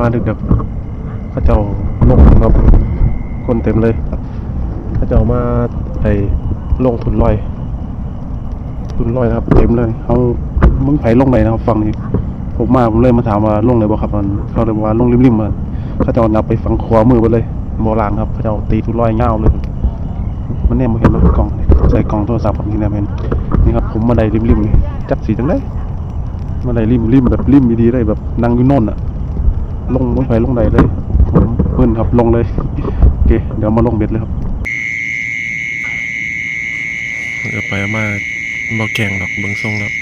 มาดึกๆเขาเจ้าลงครับคนเต็มเลยเขาเจ้ามาไอ้ลงทุนลอย ทุนลอยครับ เต็มเลยเขามึงไผลงไหนนะครับฝั่งนี้ผมมาผมเลยมาถามว่าลงไหนบ่ครับมันเขาเลยว่าลงริมๆมันเขาเจ้านับไปฝั่งขวามือไปเลยโบราณครับเขาเจ้าตีทุนลอยเงาเลยมันเนี่ยมาเห็นแล้วกล่องใส่กล่องโทรศัพท์ผมนี่นะเห็นนี่ครับผมมาได้ริมๆนี่จักสีจังไดมาได้ริมริมแบบริมดีๆเลยแบบนั่งอยู่น่นอะ ลงลงไปลงใดเลยผมเพิ่นครับลงเลยโอเคเดี๋ยวมาลงเบ็ดเลยครับเดี๋ยวไปเอามาบ่แกงดอกเบิ่งทรงแล้ว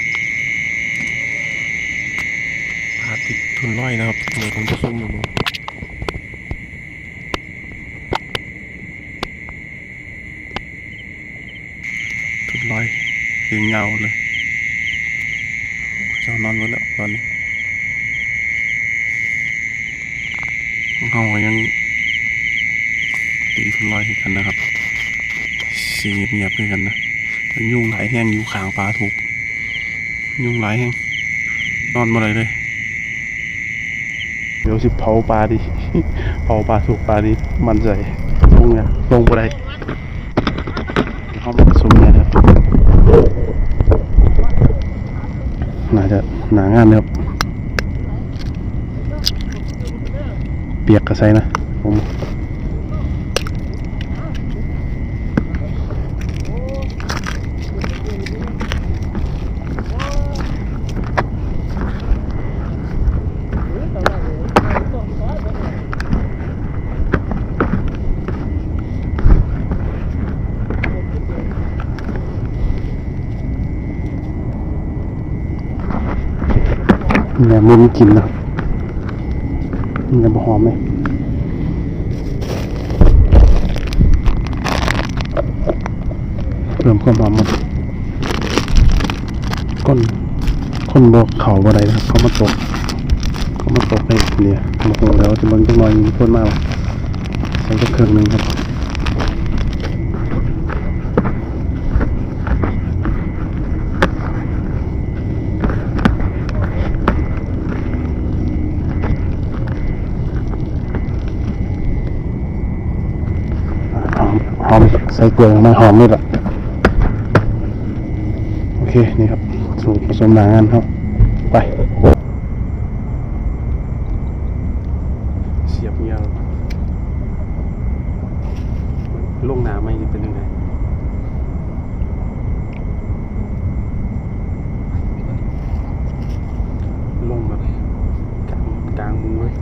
พาติดทุนร้อยนะครับเดี๋ยวผมจะซุ่มดูทุนร้อยเสียงเงาเลยเจ้านอนหมดแล้วตอนนี้ เฮาก็ยังตีทุนร้อยกันนะครับสีเงียบๆคือกันนะมันยุงหลายแห้งอยู่ขางปลาถูก ยุงหลายแห้งนอนมาเลยเลย เดี๋ยวสิเผาปลาดิเผาปลาสุกปลาดิมันใส่ลงเนี่ยลงไปได้เขามาผสมเนี่ยนะครับน่าจะหนางานนะครับ เปียกกระใสนะผมเนี่ยมันกินนะ นจะหอมไหมเริ่มความหอมมันก้นก้นบอกเขาอะไรนะครับเขามาตกเขามาตกให้เนี่ยโอ้โหแล้วจะมันจะลอยมีคนมากใส่ก็เครื่องนึงครับ หอมหอมใส่กล้วยมาหอมนี่แหละโอเค นี่ครับ สูตรผสมหนางานครับ ไป เสียบเงียวลงหนาไม่เป็นยังไงลงแบบกลางกลางมุ้งเลย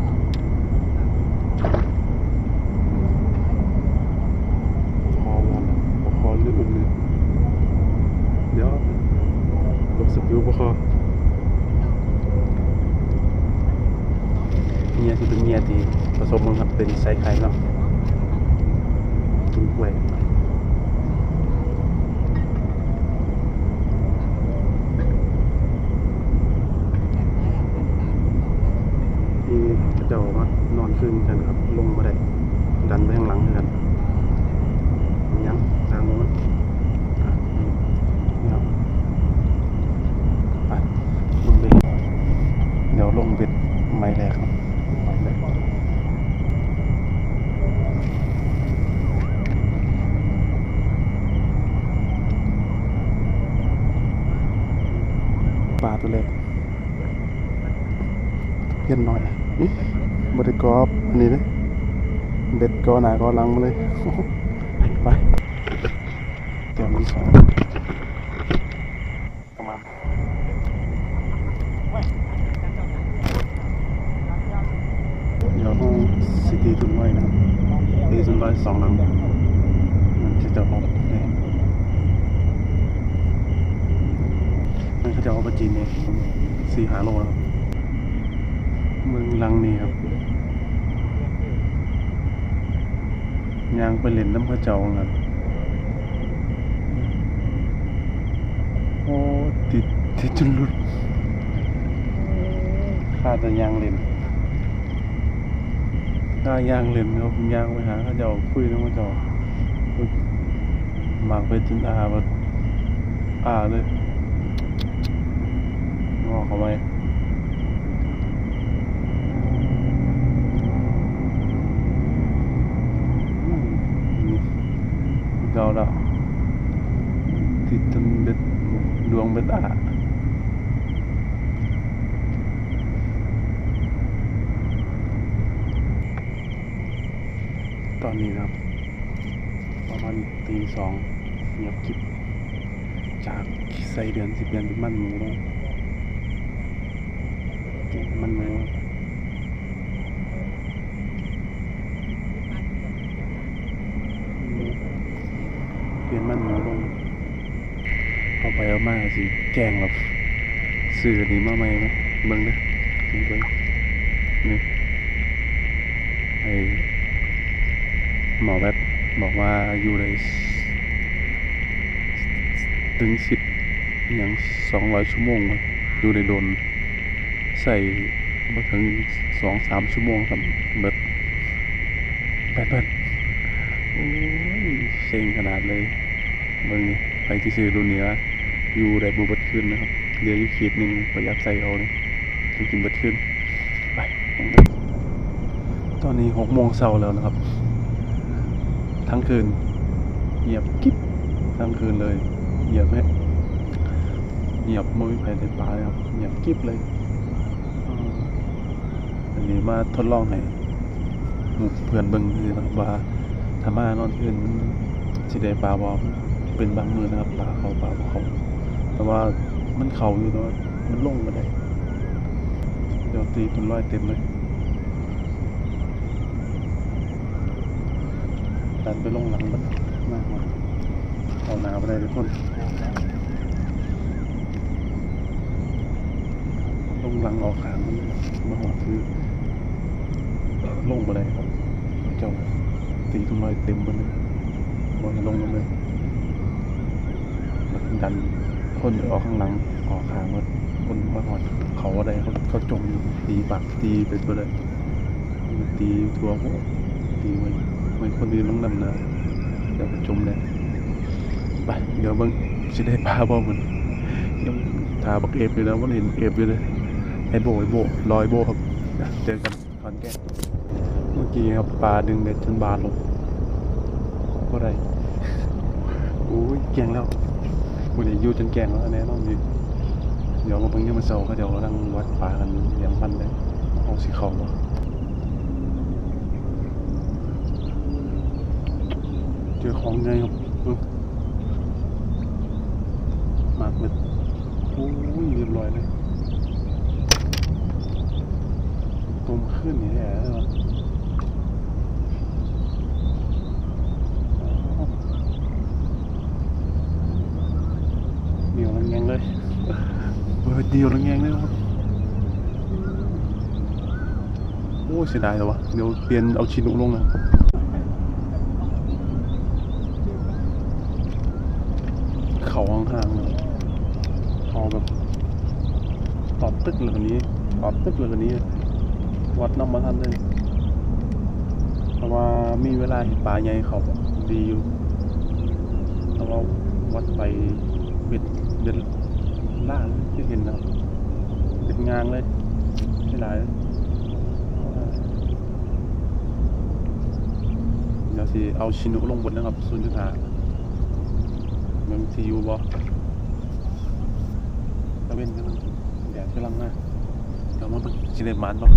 คอวอมคอลื่นเลยเดี๋ยวลงสกิลปะคอเมียที่เป็นเมียที่ผสมมันครับเป็นไซไข่เนาะกินกล้วยที่เจ้ามา นอนขึ้นกันครับ ลงมาได้ ดันไปข้างหลังกัน ยังทางโน้นอะนี่ครับไปลงเบ็ดเดี๋ยวลงเบ็ดไม้แรกครับไม้แรกปลาตัวเล็กเพี้ยนหน่อยนี่บริ กรอบอันนี้เลยเบ็ดกอหนากอหลังมาเลย ไปเตรียมที่สองประมาณเดี๋ยวห้องซิตี้ทุนไว้นะครับเอซุนไว้สองหลังมันจะจะออกเนี่ยมันเขาจะเอาไปจีนเนี่ยสี่หาโลแล้วเมืองลังนี่ครับ ยางไปเล่นน้ำพระเจ้าครับโอ้ ติด ติดจนหลุดข้าจะยางเล่นข้ายางเล่นครับยางไปหาเข้าเจ้าคุยน้ำพระเจ้าอุ๊ยหมากไปจนอาแบบอาเลยงอเขาไหม เก่าแล้วติดจนเบ็ดดวงเบ็ดอะตอนนี้นะครับ ประมาณตีสองเงียบกริบ จากใส่เดือนสิบเดือนเป็นมันหมูแล้วมันหมูเปลี่ยนมันหมูลงเอาไปเอามาสิแกงแบบสื่อนี้มาไหมไหมเบิ่งเด้อนี่เบิ่งนี่ไอหมอแวดบอกว่าอยู่ใน ถึงสิบอย่างสองร้อยชั่วโมงเลยอยู่ในโดนใส่มาถึงสองสามชั่วโมงครับเบิดแปดเบิดโอ้ยเซ็งขนาดเลยเบิ่งนี่ไปที่ซื้อรุ่นนี้ว่าอยู่ได้บูเบิดขึ้นนะครับเหลืออยู่ขีดหนึ่งประหยัดใส่เอานี่ต้องกินเบิดขึ้นไปตอนนี้หกโมงเช้าแล้วนะครับ ทั้งคืนเงียบกิ๊บทั้งคืนเลย เงียบไหมเงียบไม่มีใครในป่าเลยครับเงียบกิ๊บเลยอืมอันนี้มาทดลองให้หมู่เพื่อนเบิ่งคือนะครับว่าถ้ามานอนคืนมันสิได้ปลาบ่เป็นบางมือนะครับปลาเขาปลาบ่เขาแต่ว่ามันเขาอยู่แต่ว่ามันลงมาได้เดี๋ยวตีเป็นร้อยเต็มเลยดันไปลงหลังมันมากมาเอาหนาไปได้ทุกคน ลงหลังออกขางมันมาหอดคือลงมาเลยครับ เจ้าตีตุ้มลอยเต็มบนเลยบนลงมาเลยดันคนออกข้างหลังออกขางมันคนมาหอดเขาอะไรเขาเขาจมอยู่ตีปากตีเป็นไปเลยตีทัวหัวตีมันมันคนอื่นต้องดำนะเดี๋ยวมันจมเลยไปเดี๋ยวเบิ่ง สิได้ปลาบ่มันยังทาบักเอฟอยู่นะมันเห็นเอฟอยู่เลยไอโบไอโบลอยโบครับเจอกันขอนแก่นเมื่อกี้ครับปลาดึงเด็ดจนบาดลงก็ได้โอ้ยแกงแล้ววันนี้อยู่จนแกงแล้วแน่นอนดิเดี๋ยวมาเพิ่งเนี่ยมันเสาก็เดี๋ยวกำลังวัดปลากันเลี้ยงพันเลยเอาสีเขาวเจอของไงครับปึ๊บมากเลยโอ้ยเรียบร้อยเลย ตม ขึ้นนี่แหละเลยเดียวลังแงงเลยเฮ้ยเดียวลังแงงเลยครับโอ้ยเสียดายเลยวะเดี๋ยวเปลี่ยนเอาชินุลงนะเขาห่างๆเลยเขาแบบตอดตึกเลยคนนี้ตอดตึกเลยคนนี้ วัดน้ำมาทันเลยเพราะว่ามีเวลาเห็นปลาใหญ่เขาดีอยู่แต่ว่าวัดไปเบ็ดเบ็ดล่าที่เห็นนะครับเป็นงางเลยไม่หลายเดี๋ยวสิเอาชินุลงบนนะครับศูนย์จุดห้ามันทีอยู่บ่ตะเวนกำลังแดดกำลังมาเดี๋ยวมาเบิ่งสิได้มันบ่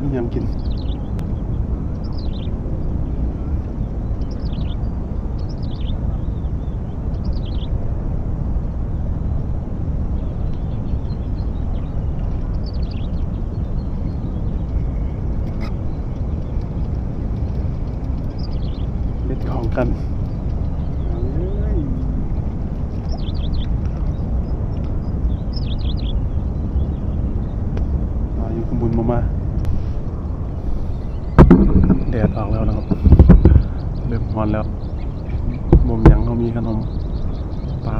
มียำกิน เล่นของกันเอ้ยมาอยู่ข้างบนมามา แดดออกแล้วนะครับเริ่มร้อนแล้วมุมยังเขามีขนมปลา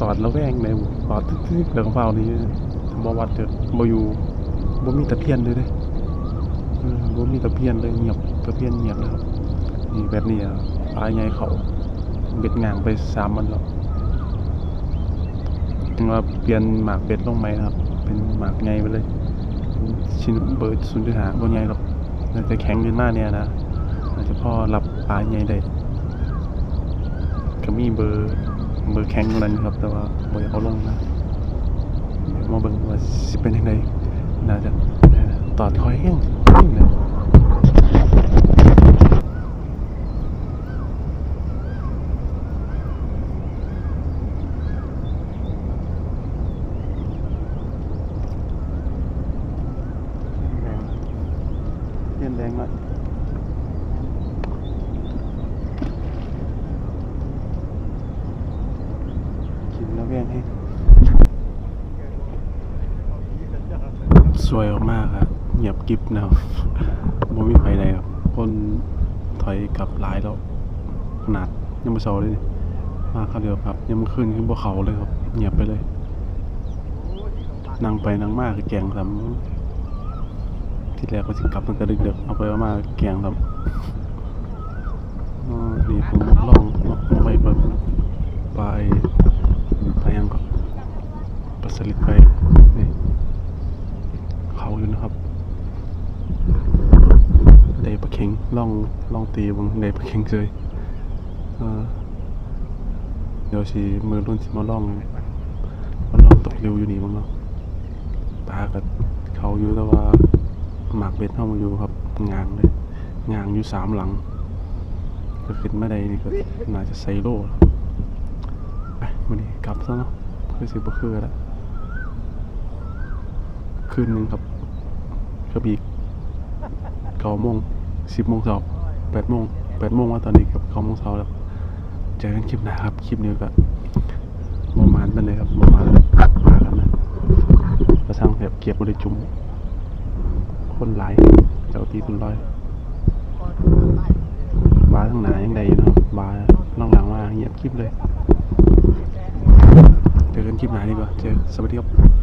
ตอดแล้วแวงในตอดทึกๆเหลืองเปล่านี้บวัดเจอบอยู่บ่มีตะเพียนเลยเด้บ่มีตะเพียนเลยเงียบตะเพียนเงียบเลยครับนี่แบบนี้อะปลาใหญ่เขาเบ็ดงางไปสามวันแล้วถึงว่าเปลี่ยนหมากเบ็ดลงไหมนะครับ เป็นหมากใหญ่ไปเลยชิ้นเบิร์ดศูนย์จุดหาบ่ใหญ่หรอก น่าจะแข็งขึ้นมากเนี่ยนะอาจจะพอหลับปลาใหญ่ได้ก็มีเบอร์เบอร์แข็งกว่านั้นครับ แต่ว่าบอยเอาลงนะมาเบิ่งว่าสิเป็นยังไงน่าจะตอดคอยแห้งแห้งเลยแรงเล่นแรงมาก กินแล้วแห้งให้สวยมากครับเงียบกริบนะครับบ่มีไฟใดครับคนถอยกลับหลายแล้ว ขนาดยังไม่เช้าเลยมาครับเดียวครับ ยังไม่ขึ้นขึ้นบนเขาเลยครับเงียบไปเลย นั่งไปนั่งมากแกงทำที่แรกก็สิกลับมันก็ดึกๆเอาไปเอามาแกงทำอ๋อนี่ผมลองเอาไปแบบไป ไปยังก่อนปลาสลิดไปนี่เขาอยู่นะครับได้ปลาเข็งล่องล่องตีบังได้ปลาเข็งเลยเดี๋ยวสิมือรุ่นสิมาล่องมาล่องตกเร็วอยู่นี่บ้างเนาะปากับเขาอยู่แต่ว่าหมากเบ็ดเข้ามาอยู่ครับงางเลยงางอยู่สามหลังก็ขึ้นมาได้นี่ก็น่าจะไซโร่แล้วไป วันนี้กลับซะเนาะเพื่อสิบ่คือล้วคืนหนึ่งครับกระบี่เก้าโมงสิบโมงเช้าแปดโมงแปดโมงว่าตอนนี้กับเก้าโมงเช้าแล้วเจอกันคลิปหน้าครับ คลิปนี้ก็ประมาณนั้นเลยครับประมาณมากันนะกระทั่งแบบเก็บบริจุม คนหลายเจ้าตีคุณร้อยบาทั้งหนายังใดเนาะบาน้องหลังมาเงียบคลิปเลย เจอกันคลิปหน้าดีกว่าเจอสวัสดีครับ